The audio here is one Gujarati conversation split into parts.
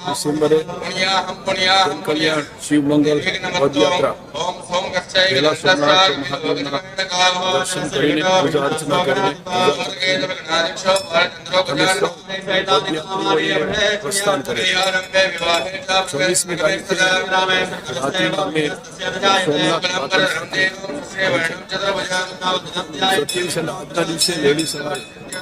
ડિસેમ્બરે કલ્યાણ શિવ મંગલ પદયાત્રા પહેલા સોમનાથ મહાદેવના દર્શન કરીને પૂજા અર્ચના કરીને પ્રસ્થાન કરે છવ્વીસમી તારીખે રાત્રિના અમે સોમનાથ સત્યાવીસ અને આજના દિવસે વહેલી સવારે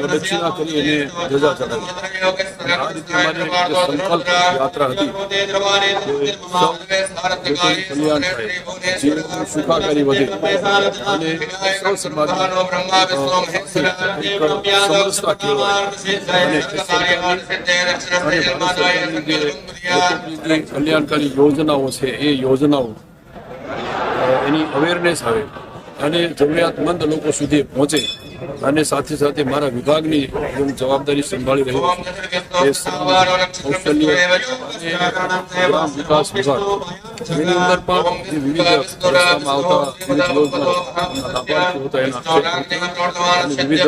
પ્રદક્ષિણા કરી અને ચડાવી સંકલ્પ યાત્રા હતી. કલ્યાણ થાય જીવન સુખાકારી વધે અને સૌ સમરસતા અને કલ્યાણકારી યોજનાઓ છે એ યોજનાઓ એની અવેરનેસ આવે. અને જરૂરિયાતમંદ લોકો સુધી પહોંચે. અને સાથે સાથે મારા વિભાગની હું જવાબદારી સંભાળી રહ્યો છું. કૌશલ્ય ગ્રામ વિકાસ વિભાગ. એની અંદર પણ વિવિધ રસ્તામાં આવતા વિવિધ યોજનાઓ લાભાર્થીઓ હતા એના અને વિવિધ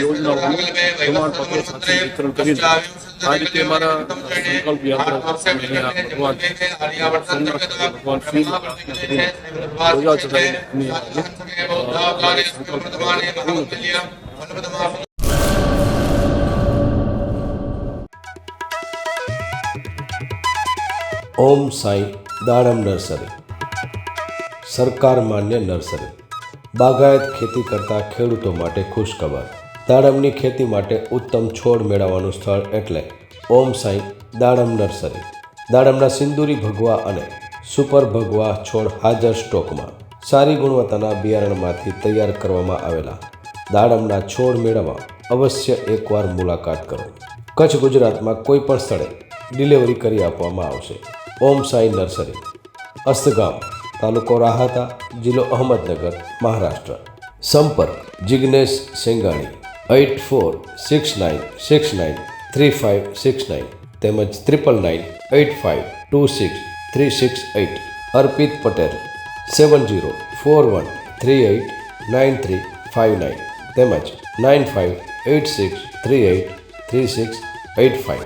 યોજનાઓનું પ્રમાણપત્રો સાથે વિતરણ કરીને આ રીતે મારા સંકલ્પ યાત્રા ભગવાન ભગવાન પ્રાર્થના કરીને ઓમ સાંઈ દાડમ નર્સરી સરકાર માન્ય નર્સરી બાગાયત ખેતી કરતા ખેડૂતો માટે ખુશખબર દાડમની ખેતી માટે ઉત્તમ છોડ મેળવવાનું સ્થળ એટલે ઓમ સાંઈ દાડમ નર્સરી। દાડમના સિંદૂરી ભગવા અને સુપર ભગવા છોડ હાજર સ્ટોકમાં। સારી ગુણવત્તાના બિયારણમાંથી તૈયાર કરવામાં આવેલા દાડમના છોડ મેળવવા અવશ્ય એકવાર મુલાકાત કરો. કચ્છ ગુજરાતમાં કોઈ પણ સ્થળે ડિલિવરી કરી આપવામાં આવશે. ઓમ સાઈ નર્સરી, અસ્તગામ, તાલુકો રાહતા, જિલ્લો અહમદનગર, મહારાષ્ટ્ર. સંપર્ક Jignesh Sengani, eight four six nine six nine three five six nine તેમજ triple nine eight five two six three six eight Arpit Patel. Seven zero four one three eight nine three five nine તેમજ nine five eight six three eight three six eight five